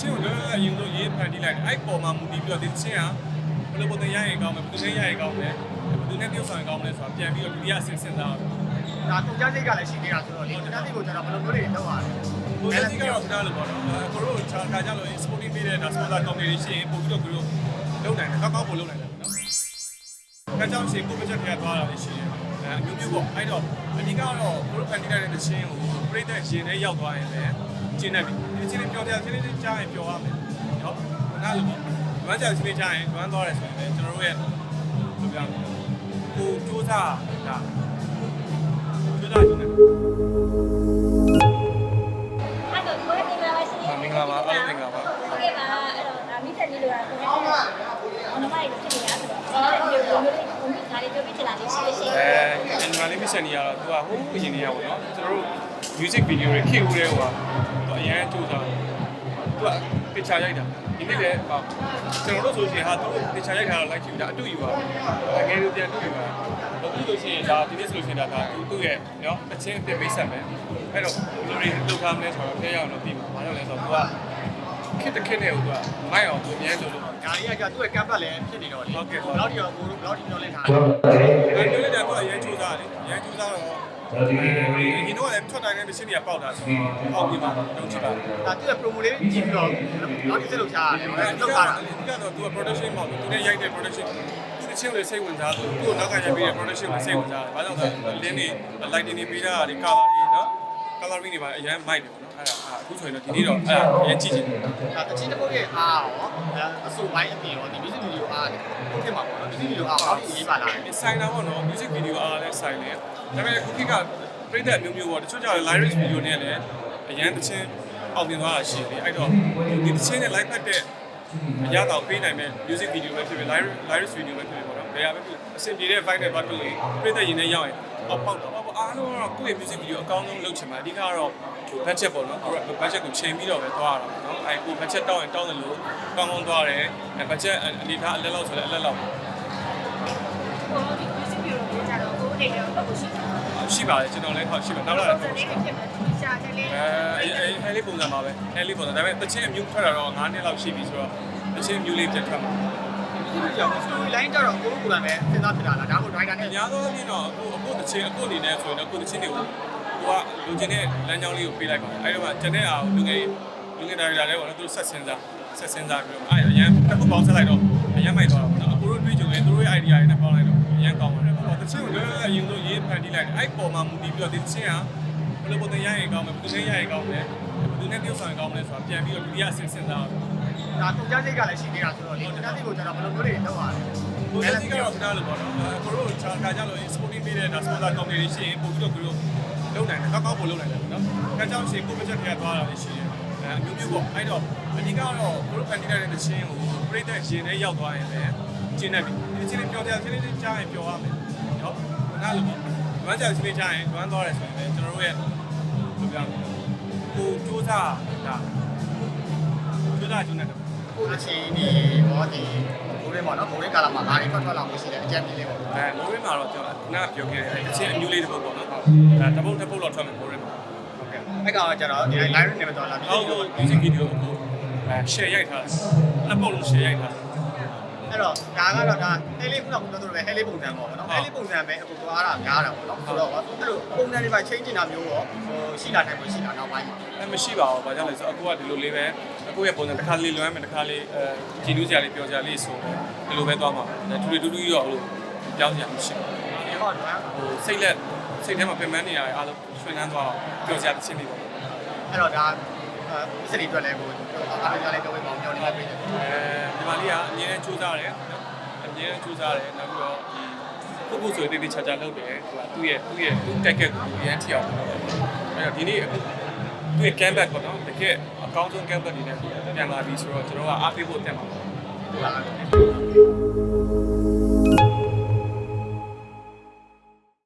ချင်းကိုလောလောလတ်ရင်တို့ရေးဖန်တီးလိုက်တယ်အဲ့ပေါ်မှာမူတည်ပြီးတော့ဒီချင်းကဘယ်လိုပုံစံရရင်ကောင်းမလဲဘယ်သူနဲ့ရရင်ကောင်းမလဲဘယ်သူနဲ့ပြုတ်ဆောင်ရင်ကောင်းမလဲဆိုတာပြန်ပြီးတော့ဒုတိယအဆင့်စဉ်းစားတော့ဒါကုန်ကြစိတ်ကလည်းရှိနေတာဆိုတော့လေကုန်ကြစိတ်ကိုကျွန်တော်ဘယ်လိုမျိုးတွေလုပ်ရလဲဘိုးကြီးကတော့ခဏလို့ပေါ့နော်ကိုတို့ချာခါကြလို့ sporting ပေးတဲ့ဒါ sponsor company တွေရှိရင်ပို့ပြီးတော့ကိုတို့လုပ်နိုင်တယ်ကောက်ကောက်ပို့လုပ်နိုင်တယ်နော်။အဲကြောင့်ရှင်ကိုမချက်ပြသွားတာလည်းရှိတယ်။အဲအမျိုးမျိုးပေါ့အဲ့တော့အဓိကတော့ကိုတို့ဖန်တီးတဲ့တခြင်းကိုပြိတ္တရှင်နဲ့ရောက်သွားရင်လည်း ကျင်းနေပြီ။ဒီချင်းလေးပြောပြချင်းလေးကြားရင်ပြောရမယ်။နော်။နားလို့ပေါ့။လွမ်းကြချင်းလေးကြားရင်လွမ်းသွားတယ်ဆိုရင်လည်းကျွန်တော်တို့ရဲ့ဘယ်လိုပြောလဲ။ကိုစူးစမ်းတာစူးစမ်းကြည့်နေအဲ့တော့ကိုယ်ကင်မရာရှင်မင်္ဂလာပါအားလုံးမင်္ဂလာပါဟုတ်ကဲ့ပါအဲ့တော့ဒါမိသက်လေးလိုတာကိုယ်ကအော်နမိုက်ဖြစ်နေတာဆိုတော့အဲ့ဒီလိုမျိုးလေးဘုံကြီးခါလေးပြောပြချင်တာလေးရှိလို့ရှိရင်အဲ animal mission ကြီးကတော့သူကဟိုးအရင်နေရပါတော့ကျွန်တော်တို့ music video တွေခေတ်ဦးတဲ့ဟိုကသူအရင်စူးစမ်းသူက picture ရိုက်တာဒီနေ့လည်းဟောကျွန်တော်တို့ဆိုရှင်ဟာသူ picture ရိုက်တာတော့ like ကြည့်တာအတူယူပါအငယ်တို့ပြန်တူယူပါအခုဆိုရှင်ဒါဒီနေ့ဆိုရှင်ဒါကသူသူ့ရဲ့နော်အချင်းအသစ်မိတ်ဆက်မယ်အဲ့တော့ဘယ်လိုတွေလုပ်ထားမလဲဆိုတော့ဖျက်ရအောင်လုပ်ပြီးမှာဘာလို့လဲဆိုတော့သူကခစ်တစ်ခစ်နဲ့ဟိုကမိုက်အောင်သူအများလို့လို့ဒါလေးကသူ့ရဲ့ကမ်ပတ်လည်းဖြစ်နေတော့လေဟုတ်ကဲ့ဘယ်လောက်ဒီတော့ကိုတို့ဘယ်လောက်ဒီပြောလဲထားအဲ့ဒီလည်းတော့အရင်စူးစမ်းတယ်အရင်စူးစ မ်းတော့ဒီတော့လည်းထွက်တိုင်းနဲ့ machine တွေကပေါက်တာဆိုပေါက်ပြီးမှလုံးချပါဒါသူ့ရဲ့ promo လေးကြည့်ပြီးတော့နောက်တစ်ချက်လောက်ချရတယ်အဲ့ဒီလောက်ကထားတာဒီကတော့သူက production ပေါ့သူနဲ့ရိုက်တဲ့ production သူတချင်းလေးစိတ်ဝင်စားသူသူ့နောက်ကရိုက်ပြီးတဲ့ production ကိုစိတ်ဝင်စားတယ်။ဘာကြောင့်လဲဆိုတော့ link တွေ lighting တွေပေးတာတွေ color တွေနော် coloring တွေပါအရင်မိုက်တယ်ပေါ့နော်အဲ့ဒါအခုဆိုရင်တော့ဒီနေ့တော့အဲ့ဒါအရင်ကြည့်ချင်တယ်ဒါတချင်းတစ်ပုတ်ရဲ့အားရောအဆူပိုင်းအပြင်ရောဒီ music video အားဟုတ်ကဲ့ပါပေါ့နော် music video အားဘာလို့ရေးပါလား။ဆိုင်တာပေါ့နော် music video အားလည်းဆိုင်တယ်။ဒါပေမဲ့အခုခေတ်ကပြိတ္တမျိုးမျိုးပေါ့တချို့ကျတော့ lyrics video နဲ့လည်းအရင်တချင်းအောင်မြင်သွားတာရှိတယ်။အဲ့တော့ဒီတချင်းနဲ့ live ဖတ်တဲ့ အရာတော့ပေးနိုင်မဲ့ music video ပဲဖြစ်ဖြစ် lyrics lyrics video ပဲဖြစ်ဖြစ်ပေါ့နော်။ဘယ်ဟာပဲဖြစ်အဆင်ပြေတဲ့ vibe နဲ့ပတ်သက်ရင်ပြိတ္တရင်နဲ့ရောက်ရင်အောက်ပေါက်တော့ပေါ့အားလုံးကတော့ကိုယ့်ရဲ့ music video အကောင်းဆုံးလုပ်ချင်မှာအဓိကတော့ budget ပေါ့နော်ကိုယ့် budget ကိုချိန်ပြီးတော့ပဲသွားရတာပေါ့နော်အဲကို budget တောင်းရင်တောင်းတယ်လို့ကောင်းကောင်းသွားတယ်အဲ budget အနေထားအလက်လောက်ဆိုလည်းအလက်လောက်ကို တို့ဒီ music video ကိုကြတော့ကိုယ်အနေနဲ့တော့လုပ်ရှိတယ်ရှိပါတယ်ကျွန်တော်လည်းဟောရှိပါနောက်လာပုံတယ်စံလေးဖြစ်မယ်ဒီရှာတယ်လေအဲအဲဟဲလေးပုံစံပါပဲဟဲလေးပုံစံဒါပေမဲ့တချင်းအမျိုးထွက်တာတော့9နှစ်လောက်ရှိပြီဆိုတော့တချင်းမျိုးလေးပြတ်ထွက်မှာဒီလိုကြောင့် story line ကြတော့ကိုတို့ကိုယ်တိုင်ပဲစဉ်းစားဖြစ်တာလားဒါမှမဟုတ် driver နဲ့အများသောအားဖြင့်တော့အခုအခုတချင်းအခုအနေနဲ့ဆိုရင်အခုတချင်းတွေကိုကိုကလူချင်းတဲ့လမ်းကြောင်းလေးကိုပေးလိုက်ပါတယ်အဲဒီတော့ကျန်တဲ့အားလူငယ် လူငယ်ဒါရီလာလည်းပေါ့နော်သူတို့ဆက်စင်စားဆက်စင်စားပြီးတော့အဲအရင်တစ်ခုပေါင်းဆက်လိုက်တော့အရင်မိုက်သွားတော့နော်အခုတို့တွေးကြုံရင်သူတို့ရဲ့ idea တွေနဲ့ပေါင်းလိုက်တော့အရင်ကောင်းပါတယ်ဟောတချင်းကိုလည်းအရင်ဆုံးရေးဖန်တီးလိုက်တယ်အဲ့ပေါ်မှာမူတည်ပြီးတော့ဒီချင်းကဘယ်လိုပုံစံရရင်ကောင်းမလဲဘယ်သူနဲ့ရရင်ကောင်းမလဲဘယ်သူနဲ့ပြုတ်ဆောင်ရင်ကောင်းမလဲဆိုတာပြန်ပြီးတော့ဒုတိယအဆင့်စဉ်းစားတော့ဒါကုန်ကြစိတ်ကလည်းရှိနေတာဆိုတော့လေကုန်ကြစိတ်ကိုကျွန်တော်ဘယ်လိုမျိုးတွေလုပ်ရလဲဘိုးကြီးကတော့ခဏလို့ပေါ့နော်ကိုတို့ချာခါကြလို့ sporting ပေးတဲ့ဒါ sponsor company တွေရှိရင်ပို့ပြီးတော့ကိုတို့လုပ်နိုင်တယ်ကောက်ကောက်ပို့လုပ်နိုင်တယ်နော်အဲကြောင့်ရှင်ကိုမချက်ပြသွားတာလည်းရှိတယ် အဲအမျိုးမျိုးပေါ့အဲ့တော့အဓိကတော့ကိုတို့ဖန်တီးတဲ့တခြင်းကိုပြိတ္တရှင်နဲ့ရောက်သွားရင်လည်းကျင်းနေပြီဒီချင်းလေးပြောပြချင်းလေးကြားရင်ပြောရမယ်နော်နားလို့ပေါ့လွမ်းကြချင်းလေးကြားရင်လွမ်းသွားတယ်ဆိုရင်လည်းကျွန်တော်တို့ရဲ့ဘယ်လိုပြောကိုစူးစမ်းတာစူးစမ်းကြည့်နေတယ်ကိုအချင်းဒီဟောဒီကိုရဲပေါ့နော်ကိုရဲကာလာမှာအားတွေထွက်ထွက်လာလို့ရှိတယ်အကြံပြလေးပေါ့အဲမိုးရင်းမှာတော့ကျွန်တော်ခုနကပြောခဲ့တယ်တချင်းအမျိုးလေးတစ်ပုတ်ပေါ့နော်အဲတပုတ်တစ်ပုတ်တော့ထွက်မယ်မိုးရင်းမှာ ဟုတ်ကဲ့အဲ့ကောင်ကကျတော့ဒီ line နဲ့ပဲတော့လာပြီးအောက်ကို music video ကိုအဲ share ရိုက်ထားတယ်နှစ်ပုတ်လုံး share ရိုက်ထားတယ်အဲ့တော့ဒါကတော့ဒါဟဲလေးခုနကပြောသလိုပဲဟဲလေးပုံစံပေါ့နော်ဟဲလေးပုံစံပဲအခုသွားတာများတာပေါ့နော်ဆိုတော့အဲ့လိုပုံစံတွေပါ change နေတာမျိုးရောဟိုရှိလာနိုင်မှရှိလာနောက်ပိုင်းမှာအဲမရှိပါဘူးဘာကြောင့်လဲဆိုတော့အခုကဒီလိုလေးပဲအခုရဲ့ပုံစံတစ်ခါလေးလွမ်းမယ်တစ်ခါလေးအဲကြည်နူးစရာလေးပြောစရာလေးဆိုဒီလိုပဲသွားမှာအဲတူတူတူတူရောလို့ပြောင်းစရာမရှိဘူးဒီဟောတော့ဟိုစိတ်လက် စိတ်ထဲမှာပြင်ပန်းနေရတဲ့အားလုံးဆွေးနွေးသွားအောင်ပြောစရာတစ်ချင်းလေးပေါ့အဲ့တော့ဒါအဲစရီအတွက်လည်းကိုအားလုံးလည်းတော့ပဲပေါင်းပြောနေမှာပြည်တယ်အဲဒီမှာလေးကအမြဲတမ်းစူးစမ်းတယ်နော်အမြဲတမ်းစူးစမ်းတယ်နောက်ပြီးတော့ဒီခုခုဆိုတိတိချာချာလုပ်တယ်သူကသူ့ရဲ့သူ့ရဲ့သူ့တက်ကက်ကိုရမ်းထီအောင်လုပ်တယ်အဲ့တော့ဒီနေ့အခုသူ့ရဲ့ canvas ပေါ့နော်တကယ်အကောင်းဆုံး canvas တွေနဲ့ပြန်လာပြီဆိုတော့ကျွန်တော်ကအားပေးဖို့တက်မှာပေါ့ဟုတ်လား